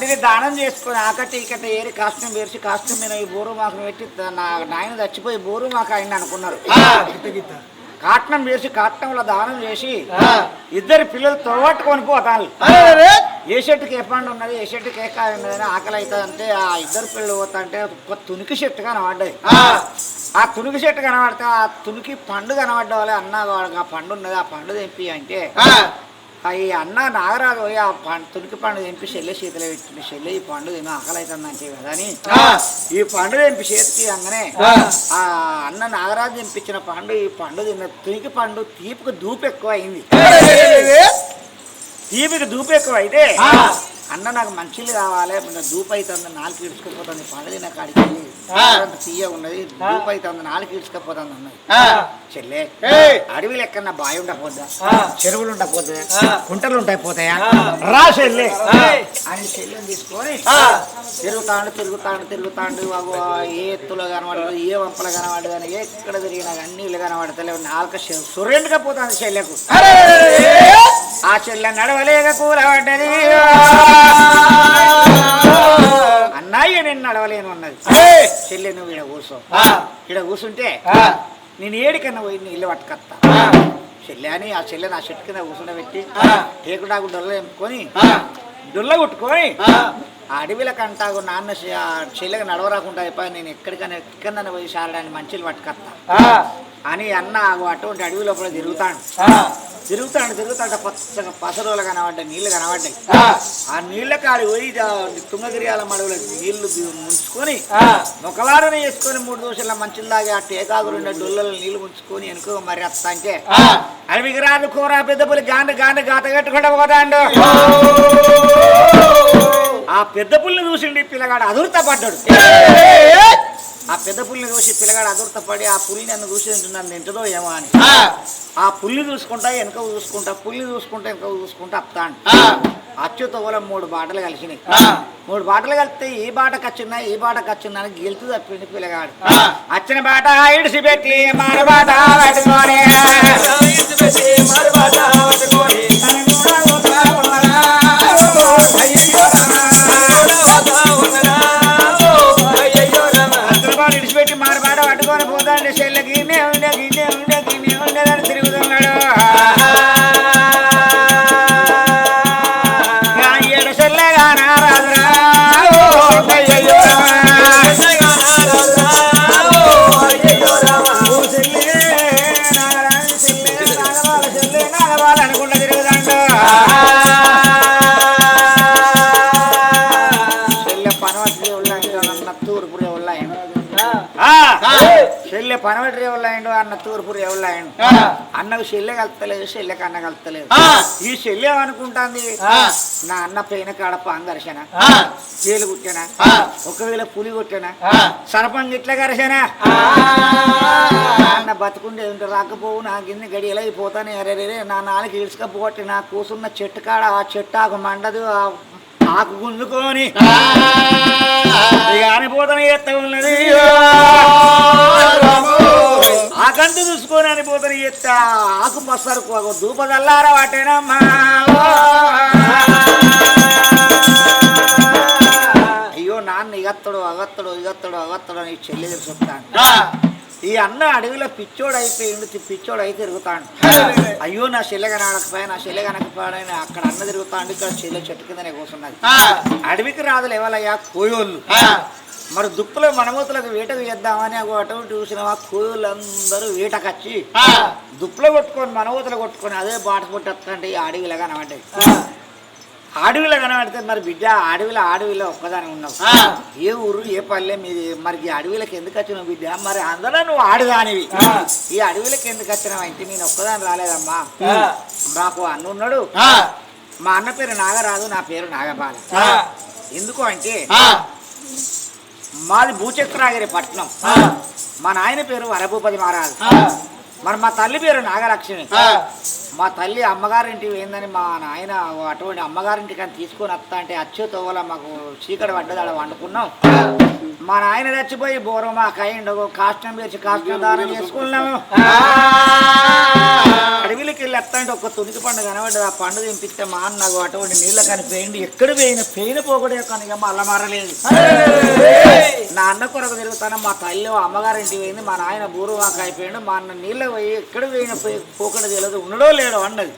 తండ్రిని దానం చేసుకుని ఆకటి ఇకట ఏరి కాష్టం వేసి కాష్టం మీద ఈ బోరు మాకు పెట్టి నా నాయన చచ్చిపోయి బోరు మాకు అయింది అనుకున్నారు. కాట్నం వేసి కాట్నంలో దానం చేసి ఇద్దరు పిల్లలు తొడగట్టుకొని పోతాను ఏ చెట్టుకి ఏ పండు ఉన్నది ఏ చెట్టుకి ఏ కాయ ఉన్నది అని ఆకలి అవుతుంది అంటే ఆ ఇద్దరు పిల్లలు పోతా అంటే ఒక తునికి చెట్టు కనబడ్డది ఆ. తునికి చెట్టు కనబడితే ఆ తునికి పండు కనబడ్డ వాళ్ళే అన్న ఆ పండు ఉన్నది ఆ పండు తెంపి అంటే ఈ అన్న నాగరాజు పోయి ఆ పండు తునికి పండు తెంపి చెల్లె చేతిలో పెట్టింది చెల్లె ఈ పండు తిన ఆకలి అవుతుంది అంటే కదా అని ఈ పండు తెంపి చేతికి అనగానే ఆ. అన్న నాగరాజు తెంపించిన పండు ఈ పండు తిన్న తునికి పండు తీపికి దూపు ఎక్కువ అయింది తీపికి దూపు ఎక్కువ అయితే అన్న నాకు మంచిలు కావాలి. దూపు అవుతుంది నాలుగు ఇడ్చుకుపోతుంది తిన్న కాడికి తీయ ఉన్నది. దూపు అవుతుంది నాలుగు ఇడ్చుకపోతుంది అన్నది. చెల్లె అడవిలో ఎక్కడన్నా బావి ఉండకపోద్దా? చెరువులు ఉండకపోతే కుంటలు ఉంటాయి పోతాయా రా చెల్లె. అని చెల్లెని తీసుకొని తిరుగుతాండు తిరుగుతాండు తిరుగుతాండు. బాబు ఏ ఎత్తులో కనబడదు ఏ వంపలో కనబడదు అని ఎక్కడ తిరిగినా కానీ నీళ్ళు కనబడతలేవు నాలుక సురేండుగా పోతుంది చెల్లెకు. ఆ చెల్లె నడవలేక కూలబడ్డది. అన్నయ్య నేను నడవలేను అన్నది. చెల్లె నువ్వు ఇక్కడ కూర్చో. ఇక్కడ కూర్చుంటే నేను ఏడికన్నా పోయి నీళ్ళు పట్టుకొస్తా. చెల్లె అని ఆ చెల్లెని ఆ చెట్టు కింద కూర్చుండబెట్టి టేకుడాకు డొల్ల ఎంపుకొని డొల్ల కొట్టుకొని ఆ. అడవిల కంటాగు నాన్న చెల్లెకి నడవరాకుండా అయిపోయి నేను ఎక్కడికైనా ఎక్కడన్నా పోయి సారడానికి మంచిలు పట్టుకొస్తా. అని అన్న అటువంటి అడవి లోపల తిరుగుతాడు. తిరుగుతాడు తిరుగుతాడు పచ్చగా పసరోలు కనబడ్డాయి నీళ్ళు కనబడ్డాయి. ఆ. నీళ్ళ కాడి పోయి తుంగగిరియాల మడుగులో నీళ్ళు ముంచుకొని ఒకవారన వేసుకొని మూడు దోశల మంచిలు దాగి ఆ టేకాకులు ఉండే డొల్లలో నీళ్ళు ముంచుకొని వెనుక మరి అంటే అడవికి రాదు కూర పెద్ద పులి గాండ గాండ గాత కట్టుకుంటా పోతాండు. ఆ పెద్ద పుల్ని చూసిండి పిల్లగాడు అదురుతా పడ్డాడు ఆ పెద్ద పుల్ని చూసి పిల్లగాడు అదురుతా పడి ఆ పుల్ని నన్ను చూసి తింటున్నాను తింటుందో ఏమో అని. ఆ. పుల్లి చూసుకుంటా వెనక చూసుకుంటా పుల్లి చూసుకుంటా వెనక చూసుకుంటా అప్తాను అచ్యుతోలం మూడు బాటలు కలిసినాయి. మూడు బాటలు కలిస్తే ఈ బాటకు వచ్చిందా ఈ బాటకు వచ్చిందా అని గెలుతు తప్పింది పిల్లగాడు. వచ్చిన బాట ఇడిసి పెట్టి మారు బాట పట్టుకొని చెల్లె పనవటి అయ్యిండు అన్న తూర్పు అయ్యిండు. అన్నకు చెల్లె కలుతలేదు చెల్లెకి అన్న కలుతలేదు ఈ చెల్లె అనుకుంటాంది నా అన్న పైన కాడ పాంగర్శన తేలు కుట్టానా? ఒకవేళ పులి కొట్టానా? సర్పంచ్ ఇట్లా గరసనా అన్న బతుకుండే ఉంటే రాకపోవు నా గిన్నె గడియలు అయిపోతానే. అరే రే నా నాలుగు ఇడుచుకపోతే నా కూసున్న చెట్టు కాడ ఆ చెట్టు ఆకు మండదు ఆ ఆకు గుంజుకొని. అనిపోతానే ఎత్త ఉన్నది ఆకంతు చూసుకొని అనిపోతానే ఎత్త. ఆకు పసరు దూపదల్లారా వాటేనమ్మా. అయ్యో నాన్న ఇగత్తడు అగత్తడు ఇగత్తడు అగత్తడు అని చెల్లి చెప్తాను ఈ అన్న అడవిలో పిచ్చోడు అయిపోయిండు పిచ్చోడు అయితే తిరుగుతాడు అయ్యో నా చెల్లె కనడకపోయా నా చెల్లె కనకపోయాడని అక్కడ అన్న తిరుగుతాడు ఇక్కడ చెల్లె చెట్టు కిందనే కూర్చున్నది అడవికి రాదులు ఎవరయ్యా కోయోళ్ళు. మరి దుప్పులో మనమూతులకు వేటకు చేద్దామని అగో అటు ఇటు చూసినవా? కోయోళ్ళు అందరూ వేటకొచ్చి దుప్పులో కొట్టుకొని మనమూతలు కొట్టుకొని అదే బాట కొట్టేస్తుంటే ఈ అడవిలో కనబడ్డాయి. అడవిలో కనబడితే మరి బిడ్డ అడవిలో అడవిలో ఒక్కదాని ఉన్నావు. ఏ ఊరు ఏ పల్లె మీది మరి ఈ అడవిలోకి ఎందుకు వచ్చినావు బిడ్డ? మరి అందరూ నువ్వు ఆడుదానివి. ఈ అడవిలోకి ఎందుకు వచ్చినావు అంటే నేను ఒక్కదాని రాలేదమ్మా. నాకు అన్న ఉన్నాడు. మా అన్న పేరు నాగరాజు నా పేరు నాగబాల. ఎందుకు అంటే మాది భూచక్రాగిరి పట్నం. మా నాయన పేరు వరభూపతి మహారాజు. మరి మా తల్లి పేరు నాగలక్ష్మి. మా తల్లి అమ్మగారింటి ఏందని మా నాయన అటువంటి అమ్మగారింటికి అని తీసుకొని వస్తా అంటే అచ్చే తోవల మాకు చీకటి పడ్డది అలా వండుకున్నాం. మా నాయన చచ్చిపోయి బోరం మా కైండు కాష్టం చేసి కాష్టం దానం చేసుకున్నాము. అడవిలోకి వెళ్ళి ఎత్తంటే ఒక తునికి పండు కనబడ్డది ఆ పండు తినిపిస్తే మా అన్న నాకు అటువంటి నీళ్ళ కానీ ఎక్కడ పోయిన పెయిన పోకడే కానీ మళ్ళా మారలేదు. నా అన్న కొరకు తిరుగుతాను మా తల్లి అమ్మగారి పోయింది మా నాయన బూరువాక అయిపోయిండు మా అన్న నీళ్ళ పోయి ఎక్కడ పోయిన పోయి పోకడ తెలియదు ఉండడో లేదు లేడో అన్నది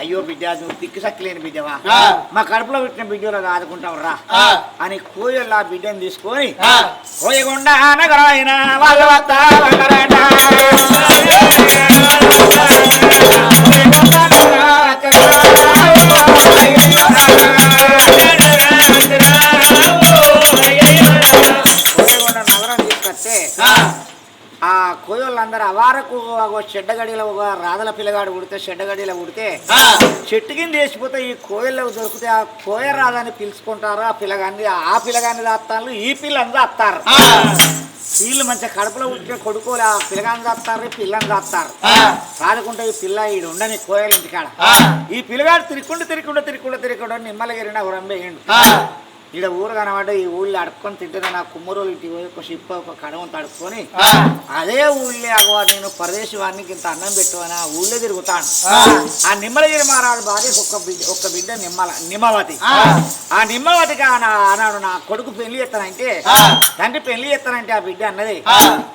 అయ్యో బిడ్డ నువ్వు దిక్కు సక్కలేని బిడ్డవా మా కడుపులో పెట్టిన బిడ్డలో ఆదుకుంటావు రా అని కోయల్లా బిడ్డను తీసుకొని కోయకుండా వాళ్ళ కోయోళ్ళందరూ అవారకు చెడ్డగడిలో ఒక రాధల పిల్లగాడు ఉడితే చెడ్డగడిలో ఉడితే చెట్టు కింద వేసిపోతే ఈ కోయలకు దొరికితే ఆ కోయ రాదని పిలుచుకుంటారు ఆ పిల్లగాన్ని ఆ పిల్లగాన్ని దాస్తాను ఈ పిల్లని దాస్తారు వీళ్ళు మంచిగా కడుపులో ఉంటే కొడుకోలే ఆ పిల్లగాన్ని దాస్తారు పిల్లని దాస్తారు రాదుకుంటే ఈ పిల్ల ఈడు ఉండని కోయల ఇంటికాడ ఈ పిల్లగాడు తిరుక్కుంటూ తిరుక్కుంటూ తిరుక్కుంటూ తిరుక్కుంటూ నిమ్మలగిరిన ఉరంబేయండు ఈడ ఊరు కనబడ్డ ఈ ఊళ్ళో అడుక్కొని తింటే నా కుమ్మరోలు ఇంటికి పోయి ఒక షిప్ప ఒక కడవంత అడుక్కొని అదే ఊళ్ళో అగో నేను పరదేశి వాడికి ఇంత అన్నం పెట్టువని ఆ ఊళ్ళో తిరుగుతాను. ఆ. నిమ్మలగిరి మహారాజు భార్య ఒక్క బిడ్డ ఒక్క బిడ్డ నిమ్మల నిమ్మవతి. ఆ. నిమ్మవతికి ఆనాడు నా కొడుకు పెళ్ళి చేస్తానంటే తండ్రి పెళ్ళి చేస్తానంటే ఆ బిడ్డ అన్నది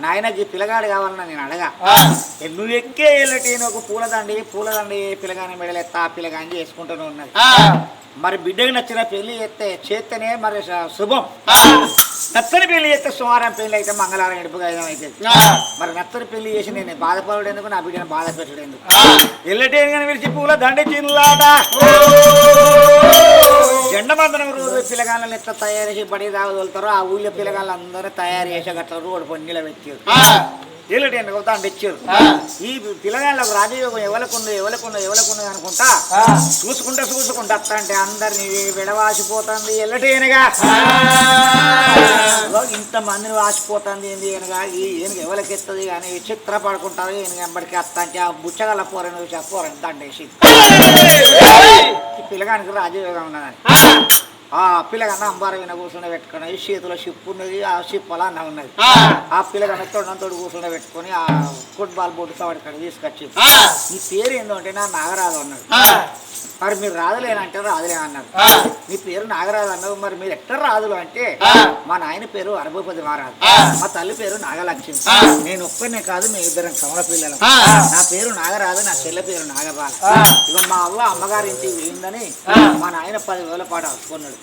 నాయనకి పిల్లగాడు కావాలన్నా నేను అడగా. నువ్వు ఎక్కే వెళ్ళటి ఒక పూలదండి పూలదండి పిల్లగాని మెడలెత్తా ఆ పిల్లగాని చేసుకుంటూనే ఉన్నది మరి బిడ్డకి నచ్చిన పెళ్ళి చేస్తే చేస్తేనే మరి శుభం. నచ్చని పెళ్ళి చేస్తే సోమవారం పెళ్ళి అయితే మంగళవారం ఎడుపుగా అయితే మరి నచ్చని పెళ్ళి చేసి నేను బాధపడు ఎందుకు? నా బిడ్డను బాధ పెట్టడు ఎందుకు? ఎల్లటేని కానీ విడిచి పూల దండ చిన్లాట జెండమందనం రోజు పిల్లగాళ్ళని ఎట్లా తయారు చేసి బడి తాగుతారో ఆ ఊళ్ళో పిల్లగాళ్ళు అందరూ తయారు చేసి గట్ల రోడ్డు పొంగిలో పెట్టారు ఎల్లటి ఎందుకు దండ ఇచ్చారు. ఈ పిల్లగాళ్ళకు రాజయోగం ఎవరికుంది ఎవరికుంది ఎవరికుంది అనుకుంటా చూసుకుంటా చూసుకుంటా అత్త అంటే అందరిని విడవాసిపోతుంది ఎల్లటేనగా ఇంత మందిని వాసిపోతుంది ఏంది అనగా ఈ ఈయనకి ఎవరికెత్తది అని చిత్ర పడుకుంటారు ఈయన ఎంబడికి అత్త అంటే ఆ బుచ్చగల పోరని చూసి ఆ పోరని దండేసి. పిల్లగానికి రాజయోగం ఉన్నదని. ఆ పిల్లగన్న అంబార విన కూర్చుని పెట్టుకుని చేతిలో షిప్ ఉన్నది ఆ షిప్ అలా అన్న ఉన్నది. ఆ. పిల్లగన్న తోడు కూర్చుని పెట్టుకొని ఆ ఫుట్బాల్ బోర్డు సవాడి ఇక్కడ తీసుకొచ్చి నీ పేరు ఏందో అంటే నా నాగరాజు అన్నాడు. మరి మీరు రాదులేనంటే రాదులే అన్నారు నీ పేరు నాగరాజు అన్నావు మరి మీరు ఎక్కడ రాదులు అంటే మా నాయన పేరు అరభూపతి మహారాజు. మా తల్లి పేరు నాగలక్ష్మి. నేను ఒక్కనే కాదు మీ ఇద్దరం కమల పిల్లలు. నా పేరు నాగరాజు నా చెల్లె పేరు నాగబాల ఇక మా అవ్వ అమ్మగారి ఇంటికి పోయిందని మా నాయన పదివేల పాటు అప్పుకున్నాడు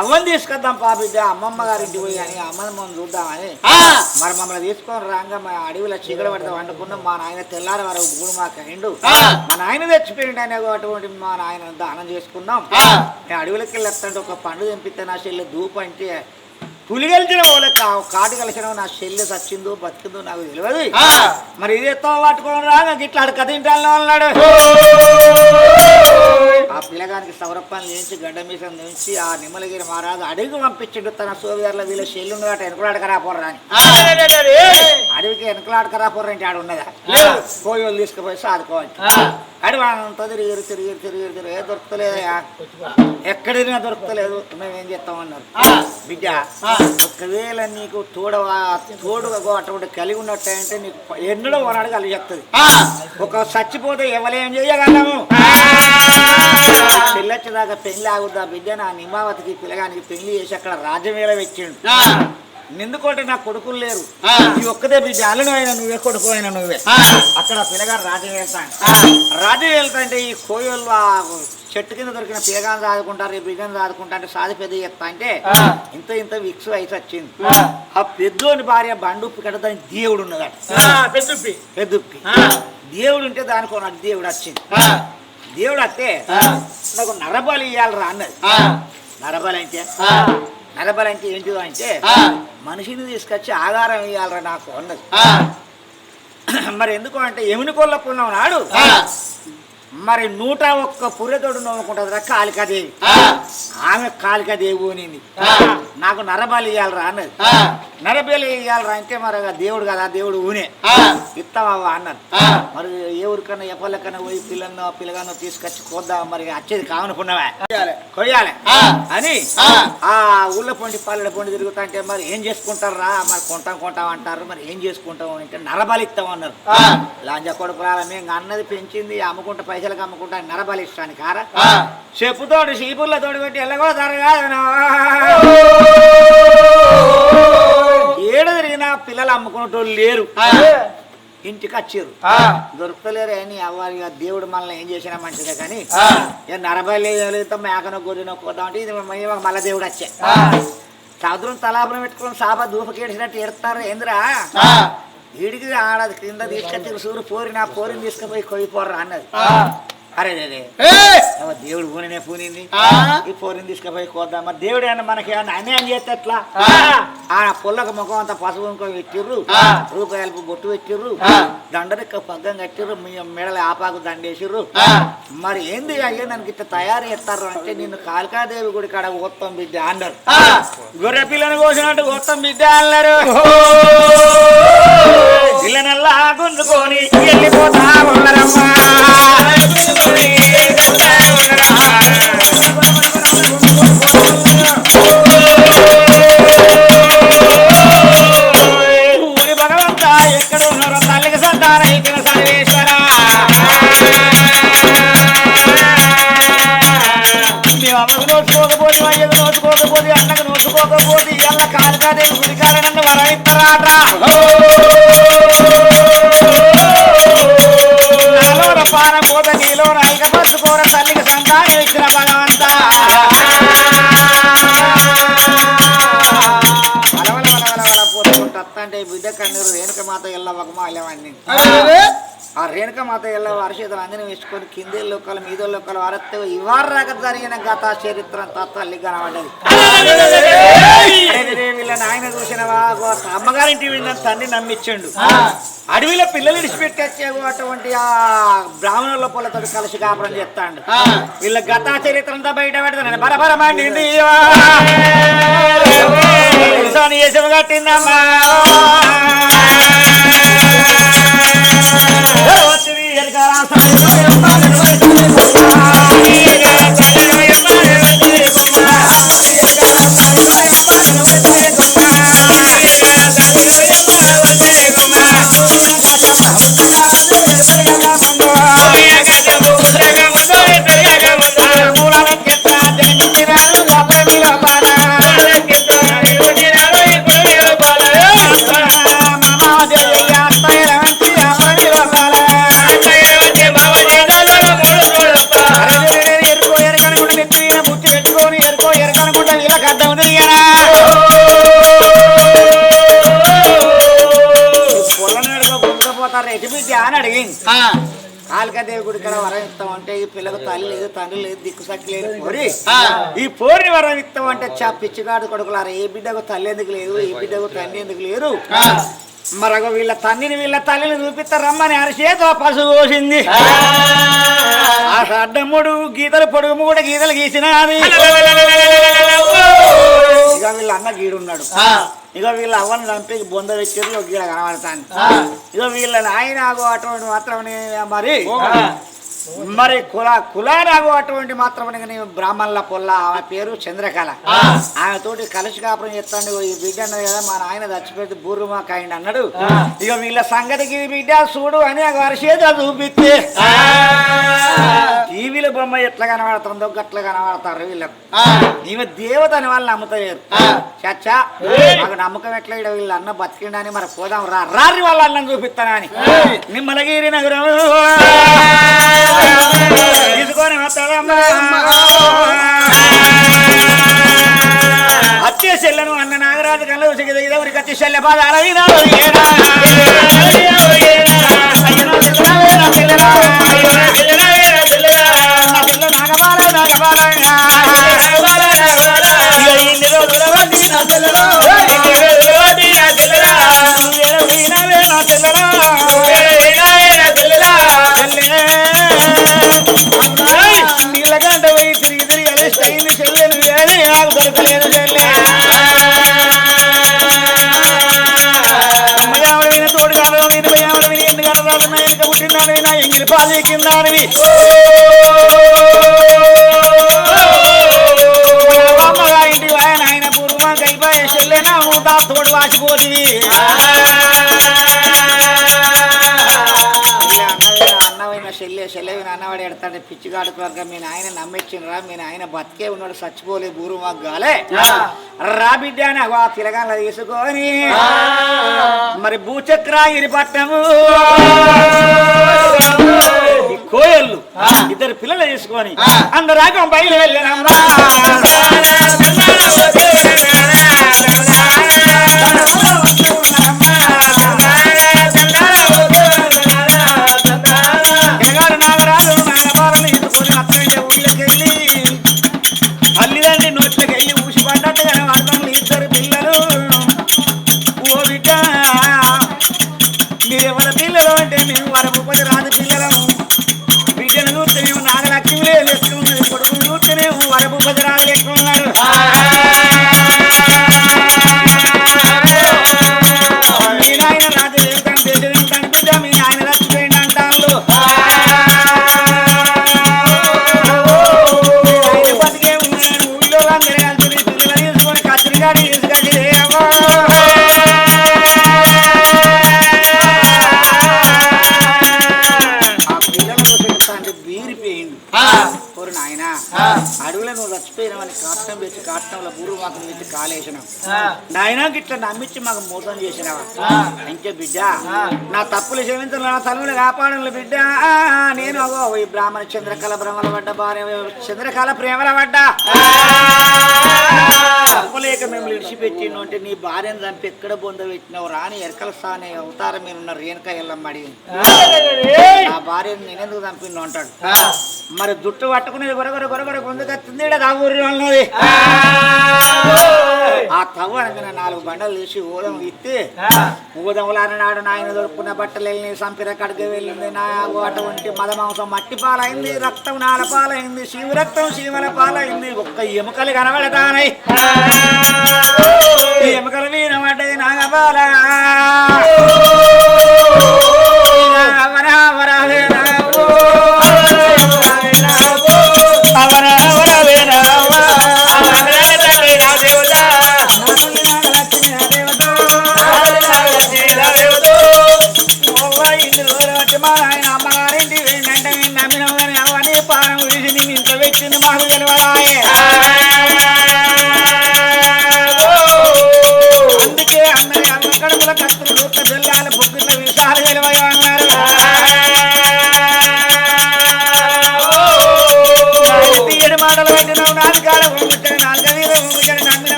అవ్వని తీసుకొద్దాం పా బిడ్డ అమ్మమ్మ గారి ఇంటికి పోయి అని అమ్మని మనం చూద్దామని. మరి మమ్మల్ని తీసుకొని రాగా మా అడవిలో చీకటి పడితే వండుకున్నాం మా నాయన తెల్లారి వరకు గూడు మా కైండు మా నాయన తెచ్చిపోయిండు అనే అటువంటి మా నాయన దానం చేసుకున్నాం. నేను అడవిలోకి వెళ్ళి ఒక పండు తెంపితే నా చెల్లి ధూపు అంటే పులి కలిసిన వాళ్ళకి కాటు కలిసిన నా చెల్లి చచ్చిందో బతికిందో నాకు తెలియదు. మరి ఇది ఎత్తో పట్టుకోవడం రాగా గిట్లా అడక తింటాను అన్నాడు. ఆ పిల్లగానికి సౌరప్పని లేచి గడ్డ మీసం నుంచి ఆ నిమ్మలగిరి మహారాజు అడవికి పంపించిండు తన సోవియర్ల వీళ్ళ చెల్లి కాబట్టి వెనుకలాడకరా పోర్రా అని. అడవికి వెనుకలాడకరా పోర్రా అంటే ఆడ ఉన్నదా పోయి వాళ్ళు తీసుకుపోయి సాదుకోవాలి. అడవి అంతా తిరిగి తిరిగి తిరిగి తిరిగి ఏ దొరకలేదయా ఎక్కడైనా దొరకలేదు మేము ఏం చేస్తామన్నారు బిడ్డ ఒకవేళ నీకు తోడవా తోడుగా అటువంటి కలిగి ఉన్నట్టంటే నీకు ఎన్నడో వనాడు కలిగి చెప్తుంది. ఒక చచ్చిపోతే ఎవరేం చేయగలము? పెళ్ళొచ్చేదాకా పెళ్ళి ఆగుద్దా బిడ్డ? నా నిమావతికి పిల్లగానికి పెళ్ళి చేసి అక్కడ రాజ్యమేళ పెట్టిండు ఎందుకంటే నా కొడుకులు లేరు. ఈ ఒక్కదే బిడ్డ అల్లుడు అయినా నువ్వే కొడుకు అయినా నువ్వే. అక్కడ పిల్లగాడు రాజ్యం వెళ్తాను రాజ్యం వెళ్తా అంటే ఈ ఆ చెట్టు కింద దొరికిన పిల్లగాని సాదుకుంటారు ఈ సాదుకుంటా అంటే సాది పెద్ద చెప్తా అంటే ఇంత ఇంత విక్స్ వయసు వచ్చింది. ఆ. పెద్దోని భార్య బండుప్పి కట్ట దానికి దేవుడు ఉన్నదట. పెద్దుప్పి. పెద్దుప్పి. దేవుడు ఉంటే దానికి ఒక దేవుడు వచ్చింది. దేవుడు వస్తే నాకు నరబలి ఇవ్వాలరా అన్నది. నరబలి అంటే? నరబలి అంటే ఏంటిదో అంటే మనిషిని తీసుకొచ్చి ఆధారం ఇవ్వాలరా నాకు అన్నది మరి ఎందుకు అంటే ఎముని కొల్ల పుణ్యం నాడు మరి నూట ఒక్క పుర్రెతోడు నవ్వుకుంటుంది కాళికాదేవి. ఆమె కాళికాదేవి పోనింది. నాకు నరబలి ఇవ్వాలరా అన్నది. నరబలి ఇవ్వాలరా అంటే మరి దేవుడు కదా దేవుడు ఊనే. ఇస్తావా అన్నారు మరి ఏ ఊరికన్నా ఎప్పలకన్నా పోయి పిల్లన్నో పిల్లగానో తీసుకొచ్చి కోద్దాం మరి వచ్చేది కావనుకున్నావా? కొయ్యాలి. అని ఆ. ఊళ్ళో పొండి పల్లె పొండి తిరుగుతా అంటే మరి ఏం చేసుకుంటారా మరి కొంటాం కొంటాం అంటారు. మరి ఏం చేసుకుంటాం అంటే నరబలి ఇస్తాం అన్నారు. లాంజ కొడుకురాల మేము అన్నది పెంచింది అమ్ముకుంటా పైసలకు అమ్ముకుంటా నరబలి ఇష్టానికి కారా చెప్పుతోడు చీపుర్లతోడు పెట్టి ఎల్లగో జరగాదనా ఏడు తిరిగినా పిల్లలు అమ్ముకునేటోళ్ళు లేరు. ఇంటికి వచ్చారు. దొరుకుతలేరు అని అవ్వాలి దేవుడు మనల్ని ఏం చేసినా మంచిదే కానీ ఇక నరబై లేదు మేకనో గొర్రెనో కోద్దాం అంటే ఇది మళ్ళా దేవుడు వచ్చే. చదువులు తలాపురం పెట్టుకుని సాబా దూపకేడిసినట్టు ఎడతారు ఏందిరా? వీడికి ఆడ కింద తీసుకొచ్చి సూరు పోరి నా పోరిని తీసుకుపోయి కొయ్యిపోర్రా అన్నది. అరే దేవుడు పూనినే పూనింది. ఈ పోరిని తీసుకుపోయి కోద్దాం. మరి దేవుడు ఏమన్నా మనకి ఏమన్నా అన్యాయం చేస్తే ఎట్లా? ఆ. పొల్లక ముఖం అంతా పసుపు కుంకుమ పెట్టిర్రు. రూపాయలకు బొట్టు పెట్టిర్రు. దండరిక్క పగ్గం కట్టిర్రు. మీ మెడల ఆపాకు దండేసిర్రు. మరి ఏంది అయ్యా నన్ను ఇట్లా తయారు చేస్తారు అంటే నిన్ను కాళికాదేవి గుడి కాడ గోత్తం బిడ్డ అన్నారు. గొర్రె పిల్లని కోసినట్టు గోత్తం బిడ్డ అన్నారు. అంటే బిడ్డ కన్నీరు రేణుక మాత ఎల్లవకమా అల్లవన్నీ ఆ రేణుక మాత ఎల్ల వర్షితులు అందరిని వేసుకొని కింది లోకలు మీద లోకలు వారెత్తే ఇవారు రాక జరిగిన గత చరిత్ర తల్లి కనబడ్డది. అరే వీళ్ళ నాయన చూసిన అమ్మగారింటి వీళ్ళ తండ్రి నమ్మించండు. అడవిలో పిల్లలు విడిచిపెట్టి వచ్చే అటువంటి ఆ బ్రాహ్మణుల పొలతో కలిసి కాపురం చేస్తాడు. వీళ్ళ గత చరిత్ర అంతా బయట పెడతాను బరబరమండి కట్టిందమ్మా ఈ పిల్లకు తల్లి లేదు తండ్రి లేదు దిక్కు సక్కి లేదు పోరి ఈ పోరిని వరం ఇస్తాం అంటే చా పిచ్చిగాడు కొడుకులారా ఏ బిడ్డకు తల్లి ఎందుకు లేదు ఏ బిడ్డకు తండ్రి ఎందుకు లేరు? మరొక వీళ్ళ తండ్రిని వీళ్ళ తల్లిని చూపిస్తారమ్మని అరిచేత పశువు కోసింది ఆ. అడ్డమ్ముడు గీతలు పొడుగు కూడా గీతలు గీసినది. ఇక వీళ్ళ అన్న గీడున్నాడు. ఇక వీళ్ళ అవ్వని చంపి బొంద పెట్టారు గీడ కనబడతాను ఇక వీళ్ళ నాయన అటువంటి మాత్రమే మరి మరి కుల కులానాగు అటువంటి మాత్రమే కానీ బ్రాహ్మణుల పొల్ల ఆమె పేరు చంద్రకళ. ఆమె తోటి కలిసి కాపురం చేస్తాను ఈ బిడ్డ అన్నది కదా మా నాయన చచ్చిపోతే బూర్రుమా కాయండి అన్నాడు ఇక వీళ్ళ సంగతికి బిడ్డ చూడు అని ఆ వరిసేద చూపిస్తే. టీవీల బొమ్మ ఎట్లా కనబడుతుందో గట్ల కనబడతారు వీళ్ళకు. ఈమె దేవత అని వాళ్ళు నమ్ముతలేరు. చచ్చా నాకు నమ్మకం ఎట్లా ఈడ వీళ్ళ అన్న బతికిండని మరి పోదాం రా రారి వాళ్ళ అన్నం చూపిస్తానని నిమ్మలగిరి నగరం. తీసుకొని అత్తే చెల్లెను అన్న నాగరాజు కళ్ళ ఉసిగి దగ్గర ఊరికి అత్తే చెల్లె బాధ. అరవినా ఎంగిలి పాలు కిందానివి అమ్మగా ఇంటి ఆయన ఆయన పూర్వమా కైపోయే చెల్లెనా ఊతా తోడు చెల్లె ఎడతాడు పిచ్చిగాడుకు వర్గం. మీ నాయన నమ్మిచ్చినరా మీ నాయన బతికే ఉన్నాడు చచ్చిపోలే బూరు మగ్గాలే రా బిడ్డ అని అగో ఆ. తిలగాల తీసుకొని మరి భూచక్రాగిరి పట్టము ఈ కోయళ్ళు ఇద్దరు పిల్లలు తీసుకొని అందరాక బయలు వెళ్ళినమ్మా Bye. గిట్ల నమ్మించి మాకు మోసం చేసినావా? ఇంకే బిడ్డ. నా తప్పులు క్షమించను నా తలువులు కాపాడను బిడ్డ. నేను ఈ బ్రాహ్మణ చంద్రకళ భ్రమల పడ్డ భార్య చంద్రకళ ప్రేమల పడ్డ. తప్పులేక మేము విడిచిపెట్టిండు అంటే నీ భార్యను చంపి ఎక్కడ బొంద పెట్టినావు? రాని ఎరకల సానే అవతారం మీద ఉన్న రేణుక ఎల్లమ్మ అడిగింది నా భార్యను నేనెందుకు చంపిండు అంటాడు? మరి జుట్టు పట్టుకునేది గొరగొర గొరగొర గుందుకొస్తుంది ఆ ఊరి అన్నది. ఆ తవ్వ అనగానే నాలుగు బండలు తీసి ఊదం ఇస్తే ఊదములాన నాడు నాయన దొరుకున్న బట్టలు వెళ్ళి సంపిర కడిగి వెళ్ళింది నా అటువంటి మద మాంసం మట్టి పాలైంది రక్తం నాల పాలైంది శివ రక్తం శివల పాలైంది ఒక్క ఎముకలు కనబడతానై. ఎముకలు మీద పడ్డది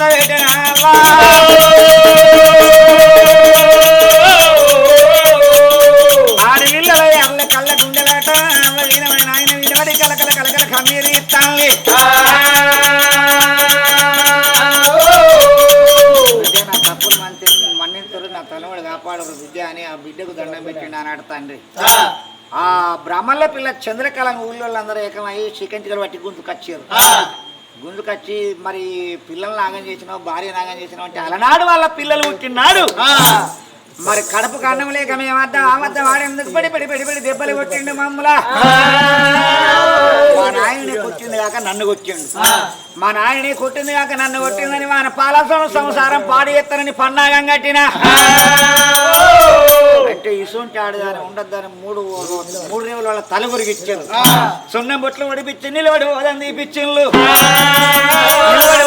నాయన అల్ల కళ్ళ గుండెలాట కలకల కలకల కమ్మీరి ఇస్తాను విద్య నా నా తలవాడు కాపాడు విద్య అని ఆ బిడ్డకు దండం పెట్టిండు అన్నాడు తండ్రి ఆ బ్రాహ్మణుల పిల్ల చంద్రకళ ఊళ్ళో అందరూ ఏకమై చికెన్ చికెన్ పట్టి గుంతుకొచ్చారు గుంతుకొచ్చి మరి పిల్లల్ని నాగం చేసినావు భార్య నాగం చేసినావు అంటే అలనాడు వాళ్ళ పిల్లలు పుట్టినాడు మరి కడుపు కన్నం లేక మేమద్ద ఆమద్ద వాడు ఎందుకు పడి పడి పడి పడి దెబ్బలు కొట్టిండు మమ్మల? మా నాయనే కొట్టింది కాక నన్ను కొట్టిండు. మా నాయనే కొట్టింది కాక నన్ను కొట్టిందని మన పాలసం సంసారం పాడి ఎత్తనని పన్నాగం కట్టిన. అంటే ఇసుంటి ఆడదాని ఉండద్దని మూడు మూడు రేవుల వాళ్ళ తలగురికి ఇచ్చారు సున్నం బొట్లు ఒడిపించి నిలబడి పోదని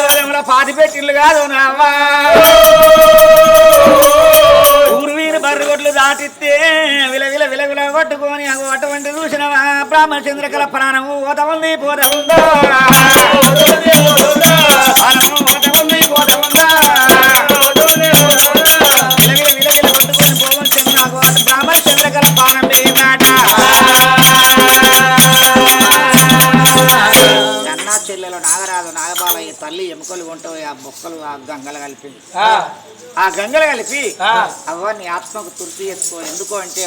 పోదంలో పాతి పెట్టిండ్లు కాదు నావా ఊరు వీరు బర్రగొడ్లు దాటిస్తే విల విల విల విల కొట్టుకొని అటువంటి చూసినవా? బ్రాహ్మణ చంద్రకల ప్రాణము ఓత ఉంది నాగరాజు నాగబాలయ్య తల్లి ఎముకలు కొంటాయి ఆ బొక్కలు ఆ గంగలు కలిపి. ఆ. గంగలు కలిపి అవ్వ నీ ఆత్మకు తుర్తి ఎత్తుకో ఎందుకు అంటే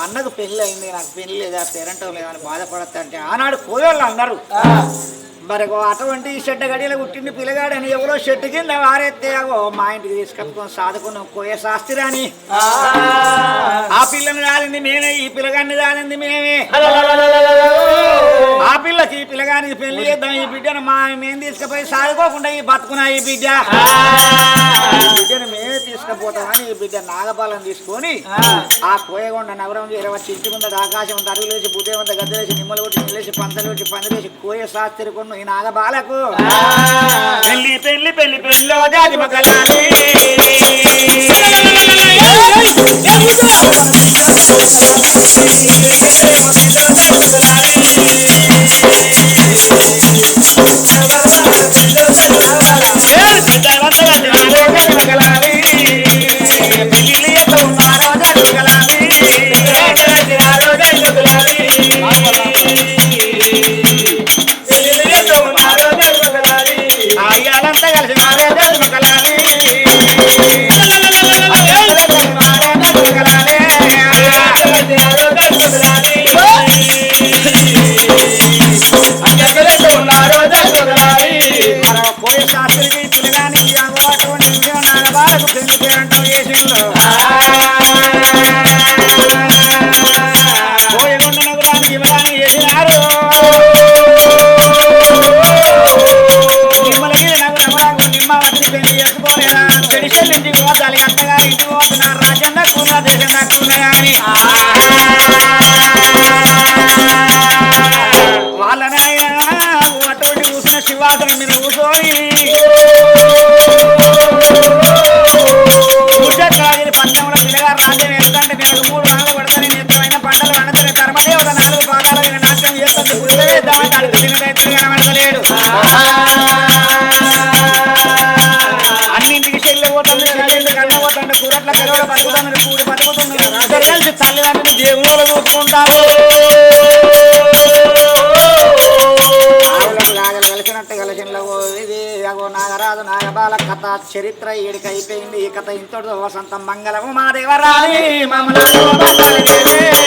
అన్నకు పెళ్ళి అయింది నాకు పెళ్ళి లేదా పేరంటం లేదా అని బాధపడతా అంటే ఆనాడు కోయోళ్ళు అన్నారు మరి అటువంటి చెడ్డ గడియలు పుట్టింది పిల్లగాడని ఎవరో చెట్టు కింద వారెత్తే మా ఇంటికి తీసుకొచ్చుకొని సాదుకుని కోయ శాస్త్రాని ఆ. పిల్లని రాలింది మేమే ఈ పిల్లగాన్ని రాలింది మేమే. ఆ పిల్లకి ఈ పిల్లగానికి పెళ్ళి చేద్దాం ఈ బిడ్డను మా మేము తీసుకుపోయి సాదుకోకుండా ఈ బతుకున్నా ఈ బిడ్డ ఈ బిడ్డను మేమే తీసుకుపోతామని ఈ బిడ్డ నాగపాలన తీసుకొని ఆ కోయగొండ నగరం ఇరవై చింటి ముందట ఆకాశం అంత అడుగులు వేసి బుద్ధేమంత గద్దలేసి నిమ్మలు కొట్టి కొట్టి పందిలేసి కోయ శాస్త్రి కొన్ను ఈ నాగబాలకు పెళ్ళి పెళ్ళి పెళ్ళి. పెళ్ళి జాతి మగలాలి. చరిత్ర ఏడికి అయిపోయింది. ఈ కథ ఇంతటితో వసంతం మంగళము. మా దేవరాలి మమ్మల్ని